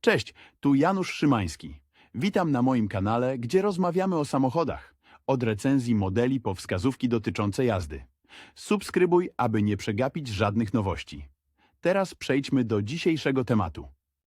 Cześć, tu Janusz Szymański. Witam na moim kanale, gdzie rozmawiamy o samochodach. Od recenzji modeli po wskazówki dotyczące jazdy. Subskrybuj, aby nie przegapić żadnych nowości. Teraz przejdźmy do dzisiejszego tematu.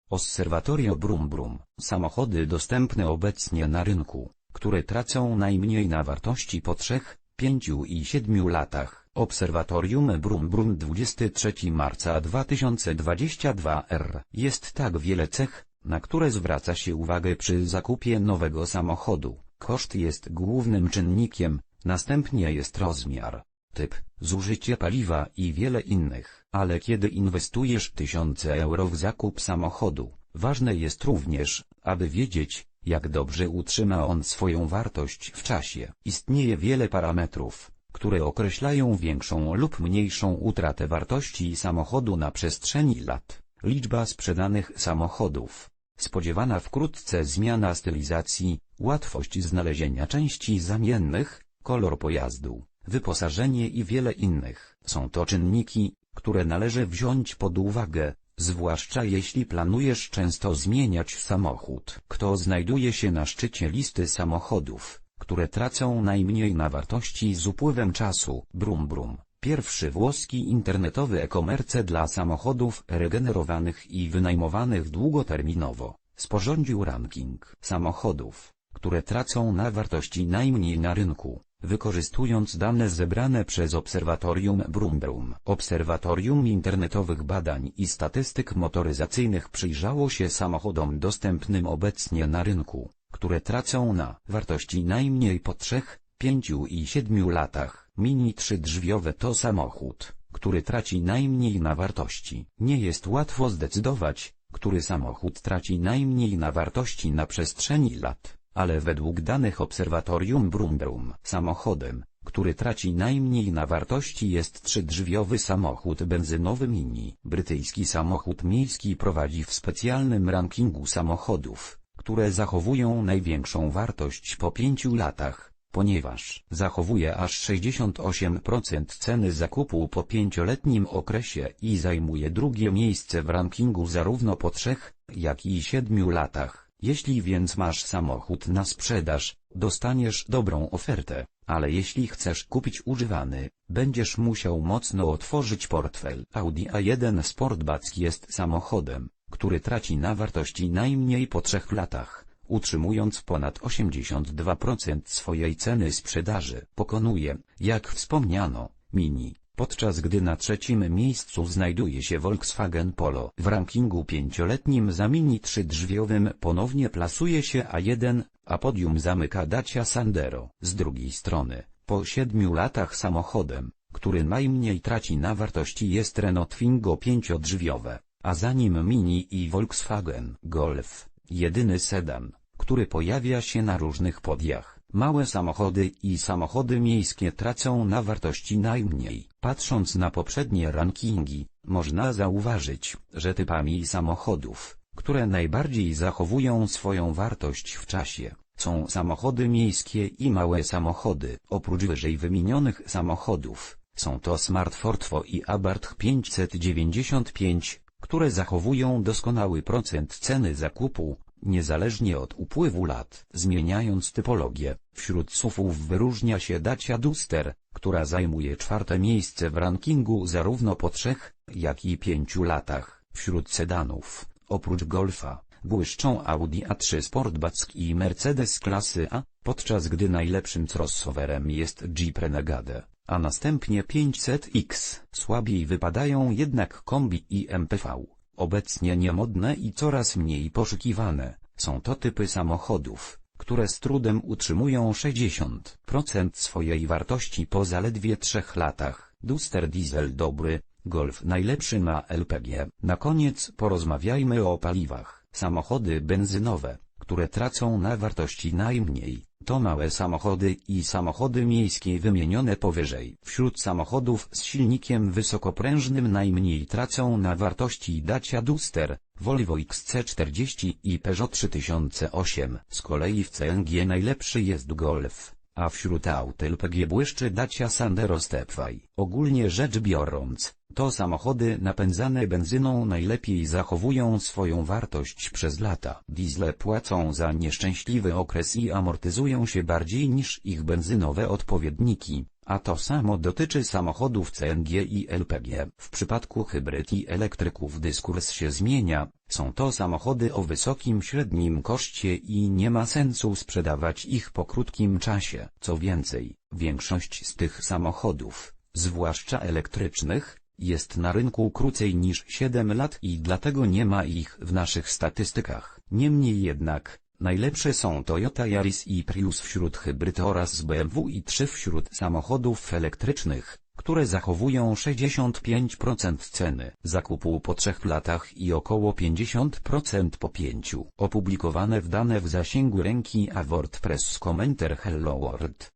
Osserwatorio Brum Brum. Samochody dostępne obecnie na rynku, które tracą najmniej na wartości po 3, 5 i 7 latach. Obserwatorium Brum Brum 23 marca 2022 r. Jest tak wiele cech, na które zwraca się uwagę przy zakupie nowego samochodu. Koszt jest głównym czynnikiem, następnie jest rozmiar, typ, zużycie paliwa i wiele innych. Ale kiedy inwestujesz tysiące euro w zakup samochodu, ważne jest również, aby wiedzieć, jak dobrze utrzyma on swoją wartość w czasie. Istnieje wiele parametrów, które określają większą lub mniejszą utratę wartości samochodu na przestrzeni lat. Liczba sprzedanych samochodów. Spodziewana wkrótce zmiana stylizacji, łatwość znalezienia części zamiennych, kolor pojazdu, wyposażenie i wiele innych. Są to czynniki, które należy wziąć pod uwagę, zwłaszcza jeśli planujesz często zmieniać samochód. Kto znajduje się na szczycie listy samochodów, które tracą najmniej na wartości z upływem czasu? Brum Brum. Pierwszy włoski internetowy e-commerce dla samochodów regenerowanych i wynajmowanych długoterminowo, sporządził ranking samochodów, które tracą na wartości najmniej na rynku, wykorzystując dane zebrane przez Obserwatorium Brum Brum. Obserwatorium Internetowych Badań i Statystyk Motoryzacyjnych przyjrzało się samochodom dostępnym obecnie na rynku, które tracą na wartości najmniej po 3, 5 i 7 latach. Mini trzydrzwiowe to samochód, który traci najmniej na wartości. Nie jest łatwo zdecydować, który samochód traci najmniej na wartości na przestrzeni lat, ale według danych Obserwatorium Brum Brum samochodem, który traci najmniej na wartości jest trzydrzwiowy samochód benzynowy Mini. Brytyjski samochód miejski prowadzi w specjalnym rankingu samochodów, które zachowują największą wartość po pięciu latach ponieważ zachowuje aż 68% ceny zakupu po pięcioletnim okresie i zajmuje drugie miejsce w rankingu zarówno po trzech, jak i siedmiu latach. Jeśli więc masz samochód na sprzedaż, dostaniesz dobrą ofertę, ale jeśli chcesz kupić używany, będziesz musiał mocno otworzyć portfel. Audi A1 Sportback jest samochodem, który traci na wartości najmniej po trzech latach utrzymując ponad 82% swojej ceny sprzedaży. Pokonuje, jak wspomniano, Mini, podczas gdy na trzecim miejscu znajduje się Volkswagen Polo. W rankingu pięcioletnim za Mini trzydrzwiowym ponownie plasuje się A1, a podium zamyka Dacia Sandero. Z drugiej strony, po siedmiu latach samochodem, który najmniej traci na wartości jest Renault Twingo pięciodrzwiowe, a za nim Mini i Volkswagen Golf, jedyny sedan który pojawia się na różnych podiach. Małe samochody i samochody miejskie tracą na wartości najmniej. Patrząc na poprzednie rankingi, można zauważyć, że typami samochodów, które najbardziej zachowują swoją wartość w czasie, są samochody miejskie i małe samochody. Oprócz wyżej wymienionych samochodów, są to Smart Fortwo i Abarth 595, które zachowują doskonały procent ceny zakupu, niezależnie od upływu lat. Zmieniając typologię, wśród SUV-ów wyróżnia się Dacia Duster, która zajmuje czwarte miejsce w rankingu zarówno po trzech, jak i pięciu latach. Wśród sedanów, oprócz Golfa, błyszczą Audi A3 Sportback i Mercedes klasy A, podczas gdy najlepszym crossoverem jest Jeep Renegade, a następnie 500X. Słabiej wypadają jednak kombi i MPV. Obecnie niemodne i coraz mniej poszukiwane, są to typy samochodów, które z trudem utrzymują 60% swojej wartości po zaledwie 3 latach. Duster Diesel dobry, Golf najlepszy na LPG. Na koniec porozmawiajmy o paliwach. Samochody benzynowe, które tracą na wartości najmniej, to małe samochody i samochody miejskie wymienione powyżej. Wśród samochodów z silnikiem wysokoprężnym najmniej tracą na wartości Dacia Duster, Volvo XC40 i Peugeot 3008. Z kolei w CNG najlepszy jest Golf, a wśród aut LPG błyszczy Dacia Sandero Stepway. Ogólnie rzecz biorąc, to samochody napędzane benzyną najlepiej zachowują swoją wartość przez lata. Diesle płacą za nieszczęśliwy okres i amortyzują się bardziej niż ich benzynowe odpowiedniki, a to samo dotyczy samochodów CNG i LPG. W przypadku hybryd i elektryków dyskurs się zmienia, są to samochody o wysokim średnim koszcie i nie ma sensu sprzedawać ich po krótkim czasie. Co więcej, większość z tych samochodów, zwłaszcza elektrycznych, jest na rynku krócej niż 7 lat i dlatego nie ma ich w naszych statystykach. Niemniej jednak, najlepsze są Toyota Yaris i Prius wśród hybryd oraz BMW i 3 wśród samochodów elektrycznych, które zachowują 65% ceny zakupu po 3 latach i około 50% po 5. Opublikowane w dane w zasięgu ręki a WordPress Commenter Hello World.